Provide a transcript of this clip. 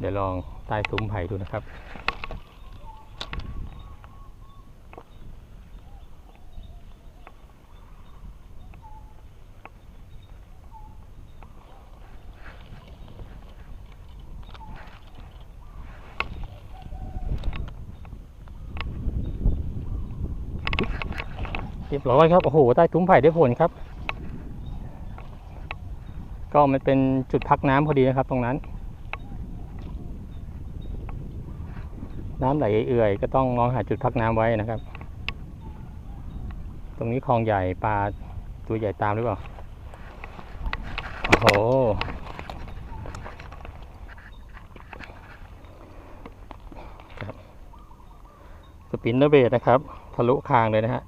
เดี๋ยวลองใต้ซุ้มไผ่ดูนะครับ เรียบร้อยครับ โอ้โห ใต้ซุ้มไผ่ได้ผลครับ ก็มันเป็นจุดพักน้ำพอดีนะครับตรงนั้น น้ำไหลเอื่อยก็ต้องมองหาจุดพักน้ำไว้นะครับ ตรงนี้คลองใหญ่ปลาตัวใหญ่ตามหรือเปล่าโอ้โหครับสปินเนอร์เบดนะครับ ทะลุคางเลยนะฮะ